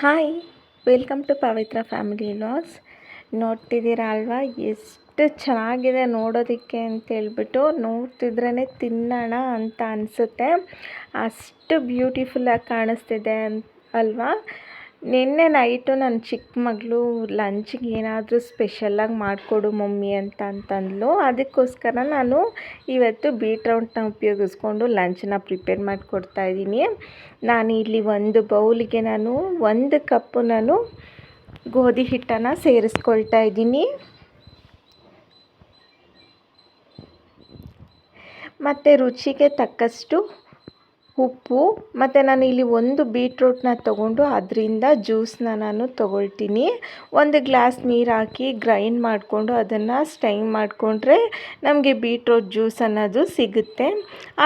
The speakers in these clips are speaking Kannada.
Hi, welcome to Pavitra family loss ನೋಡ್ತಿದ್ದೀರಾ ಅಲ್ವಾ? ಎಷ್ಟು ಚೆನ್ನಾಗಿದೆ ನೋಡೋದಕ್ಕೆ ಅಂತೇಳ್ಬಿಟ್ಟು ನೋಡ್ತಿದ್ರೇ ತಿನ್ನೋಣ ಅಂತ ಅನಿಸುತ್ತೆ. ಅಷ್ಟು ಬ್ಯೂಟಿಫುಲ್ಲಾಗಿ ಕಾಣಿಸ್ತಿದೆ ಅಂತ ಅಲ್ವಾ? ನಿನ್ನೆ ನೈಟು ನನ್ನ ಚಿಕ್ಕ ಮಗಳು ಲಂಚಿಗೆ ಏನಾದರೂ ಸ್ಪೆಷಲ್ಲಾಗಿ ಮಾಡಿಕೊಡು ಮಮ್ಮಿ ಅಂತ ಅಂತಂದ್ಲು. ಅದಕ್ಕೋಸ್ಕರ ನಾನು ಇವತ್ತು ಬೀಟ್ರೌಟ್ನ ಉಪಯೋಗಿಸ್ಕೊಂಡು ಲಂಚನ್ನ ಪ್ರಿಪೇರ್ ಮಾಡಿಕೊಡ್ತಾ ಇದ್ದೀನಿ. ನಾನು ಇಲ್ಲಿ ಒಂದು ಬೌಲಿಗೆ ನಾನು ಒಂದು ಕಪ್ಪು ನಾನು ಗೋಧಿ ಹಿಟ್ಟನ್ನು ಸೇರಿಸ್ಕೊಳ್ತಾ ಇದ್ದೀನಿ. ಮತ್ತು ರುಚಿಗೆ ತಕ್ಕಷ್ಟು ಉಪ್ಪು, ಮತ್ತು ನಾನು ಇಲ್ಲಿ ಒಂದು ಬೀಟ್ರೂಟನ್ನ ತೊಗೊಂಡು ಅದರಿಂದ ಜ್ಯೂಸನ್ನ ನಾನು ತೊಗೊಳ್ತೀನಿ. ಒಂದು ಗ್ಲಾಸ್ ನೀರು ಹಾಕಿ ಗ್ರೈಂಡ್ ಮಾಡಿಕೊಂಡು ಅದನ್ನು ಸ್ಟೈನ್ ಮಾಡಿಕೊಂಡ್ರೆ ನಮಗೆ ಬೀಟ್ರೂಟ್ ಜ್ಯೂಸ್ ಅನ್ನೋದು ಸಿಗುತ್ತೆ.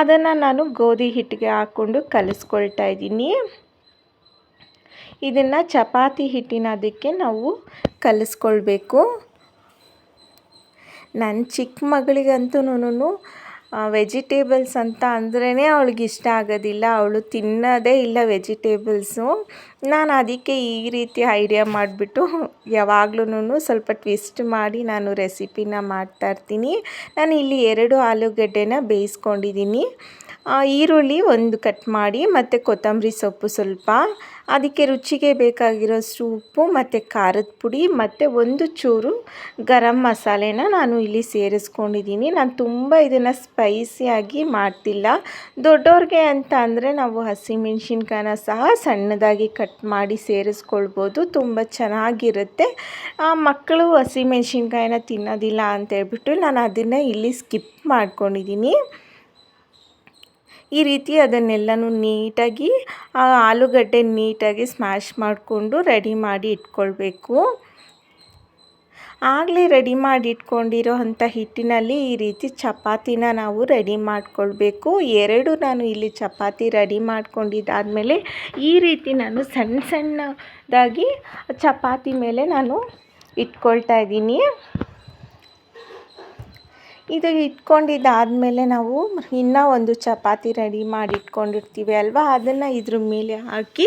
ಅದನ್ನು ನಾನು ಗೋಧಿ ಹಿಟ್ಟಿಗೆ ಹಾಕ್ಕೊಂಡು ಕಲಿಸ್ಕೊಳ್ತಾ ಇದ್ದೀನಿ. ಇದನ್ನು ಚಪಾತಿ ಹಿಟ್ಟಿನ ಅದಕ್ಕೆ ನಾವು ಕಲಿಸ್ಕೊಳ್ಬೇಕು. ನನ್ನ ಚಿಕ್ಕ ಮಗಳಿಗಂತೂ ವೆಜಿಟೇಬಲ್ಸ್ ಅಂತ ಅಂದ್ರೇ ಅವಳಿಗೆ ಇಷ್ಟ ಆಗೋದಿಲ್ಲ. ಅವಳು ತಿನ್ನೋದೇ ಇಲ್ಲ ವೆಜಿಟೇಬಲ್ಸು ನಾನು ಅದಕ್ಕೆ ಈ ರೀತಿ ಐಡಿಯಾ ಮಾಡಿಬಿಟ್ಟು ಯಾವಾಗ್ಲೂ ಸ್ವಲ್ಪ ಟ್ವಿಸ್ಟ್ ಮಾಡಿ ನಾನು ರೆಸಿಪಿನ ಮಾಡ್ತಾಯಿರ್ತೀನಿ ನಾನು ಇಲ್ಲಿ ಎರಡು ಆಲೂಗಡ್ಡೆನ ಬೇಯಿಸ್ಕೊಂಡಿದ್ದೀನಿ. ಈರುಳ್ಳಿ ಒಂದು ಕಟ್ ಮಾಡಿ ಮತ್ತು ಕೊತ್ತಂಬರಿ ಸೊಪ್ಪು ಸ್ವಲ್ಪ. ಅದಕ್ಕೆ ರುಚಿಗೆ ಬೇಕಾಗಿರೋಷ್ಟು ಉಪ್ಪು ಮತ್ತು ಖಾರದ ಪುಡಿ ಮತ್ತು ಒಂದು ಚೂರು ಗರಂ ಮಸಾಲೆನ ನಾನು ಇಲ್ಲಿ ಸೇರಿಸ್ಕೊಂಡಿದ್ದೀನಿ. ನಾನು ತುಂಬ ಇದನ್ನು ಸ್ಪೈಸಿಯಾಗಿ ಮಾಡ್ತಿಲ್ಲ. ದೊಡ್ಡವ್ರಿಗೆ ಅಂತ ಅಂದರೆ ನಾವು ಹಸಿಮೆಣ್ಸಿನ್ಕಾಯನ್ನ ಸಹ ಸಣ್ಣದಾಗಿ ಕಟ್ ಮಾಡಿ ಸೇರಿಸ್ಕೊಳ್ಬೋದು. ತುಂಬ ಚೆನ್ನಾಗಿರುತ್ತೆ. ಮಕ್ಕಳು ಹಸಿಮೆಣ್ಸಿನ್ಕಾಯನ್ನ ತಿನ್ನೋದಿಲ್ಲ ಅಂತೇಳ್ಬಿಟ್ಟು ನಾನು ಅದನ್ನು ಇಲ್ಲಿ ಸ್ಕಿಪ್ ಮಾಡ್ಕೊಂಡಿದ್ದೀನಿ. ಈ ರೀತಿ ಅದನ್ನೆಲ್ಲನೂ ನೀಟಾಗಿ ಆಲೂಗಡ್ಡೆ ನೀಟಾಗಿ ಸ್ಮ್ಯಾಶ್ ಮಾಡಿಕೊಂಡು ರೆಡಿ ಮಾಡಿ ಇಟ್ಕೊಳ್ಬೇಕು. ಆಗಲೇ ರೆಡಿ ಮಾಡಿ ಇಟ್ಕೊಂಡಿರೋ ಅಂಥ ಹಿಟ್ಟಿನಲ್ಲಿ ಈ ರೀತಿ ಚಪಾತಿನ ನಾವು ರೆಡಿ ಮಾಡಿಕೊಳ್ಬೇಕು. ಎರಡು ನಾನು ಇಲ್ಲಿ ಚಪಾತಿ ರೆಡಿ ಮಾಡ್ಕೊಂಡಿದ್ದಾದಮೇಲೆ ಈ ರೀತಿ ನಾನು ಸಣ್ಣ ಸಣ್ಣದಾಗಿ ಚಪಾತಿ ಮೇಲೆ ನಾನು ಇಟ್ಕೊಳ್ತಾ ಇದ್ದೀನಿ. ಇದು ಇಟ್ಕೊಂಡಿದ್ದಾದಮೇಲೆ ನಾವು ಇನ್ನೂ ಒಂದು ಚಪಾತಿ ರೆಡಿ ಮಾಡಿ ಇಟ್ಕೊಂಡಿರ್ತೀವಿ ಅಲ್ವಾ? ಅದನ್ನು ಇದ್ರ ಮೇಲೆ ಹಾಕಿ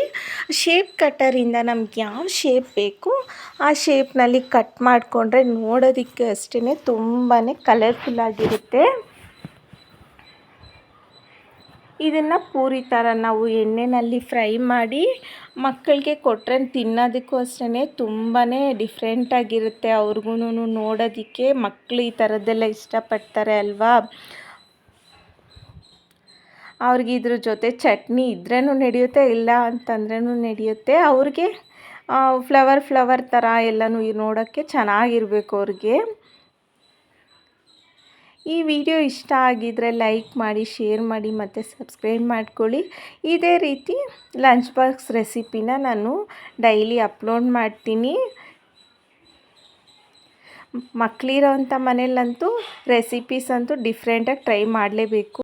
ಶೇಪ್ ಕಟ್ಟರಿಂದ ನಮ್ಗೆ ಯಾವ ಶೇಪ್ ಬೇಕು, ಆ ಶೇಪ್ನಲ್ಲಿ ಕಟ್ ಮಾಡಿಕೊಂಡ್ರೆ ನೋಡೋದಕ್ಕೆ ಅಷ್ಟೇ ತುಂಬಾ ಕಲರ್ಫುಲ್ಲಾಗಿರುತ್ತೆ ಇದನ್ನು ಪೂರಿ ಥರ ನಾವು ಎಣ್ಣೆಯಲ್ಲಿ ಫ್ರೈ ಮಾಡಿ ಮಕ್ಕಳಿಗೆ ಕೊಟ್ಟರೆ ತಿನ್ನೋದಕ್ಕೂ ಅಷ್ಟೇ ತುಂಬಾ ಡಿಫ್ರೆಂಟಾಗಿರುತ್ತೆ ಅವ್ರಿಗೂ ನೋಡೋದಕ್ಕೆ. ಮಕ್ಕಳು ಈ ಥರದ್ದೆಲ್ಲ ಇಷ್ಟಪಡ್ತಾರೆ ಅಲ್ವಾ? ಅವ್ರಿಗೆ ಇದ್ರ ಜೊತೆ ಚಟ್ನಿ ಇದ್ರೂ ನಡೆಯುತ್ತೆ, ಇಲ್ಲ ಅಂತಂದ್ರೂ ನಡೆಯುತ್ತೆ. ಅವ್ರಿಗೆ ಫ್ಲವರ್ ಫ್ಲವರ್ ಥರ ಎಲ್ಲನೂ ನೋಡೋಕ್ಕೆ ಚೆನ್ನಾಗಿರ್ಬೇಕು ಅವ್ರಿಗೆ. ಈ ವಿಡಿಯೋ ಇಷ್ಟ ಆಗಿದ್ದರೆ ಲೈಕ್ ಮಾಡಿ, ಶೇರ್ ಮಾಡಿ ಮತ್ತು ಸಬ್ಸ್ಕ್ರೈಬ್ ಮಾಡ್ಕೊಳ್ಳಿ. ಇದೇ ರೀತಿ ಲಂಚ್ ಬಾಕ್ಸ್ ರೆಸಿಪಿನ ನಾನು ಡೈಲಿ ಅಪ್ಲೋಡ್ ಮಾಡ್ತೀನಿ. ಮಕ್ಕಳಿರೋ ಅಂಥ ಮನೇಲಂತೂ ರೆಸಿಪೀಸ್ ಅಂತೂ ಡಿಫ್ರೆಂಟಾಗಿ ಟ್ರೈ ಮಾಡಲೇಬೇಕು.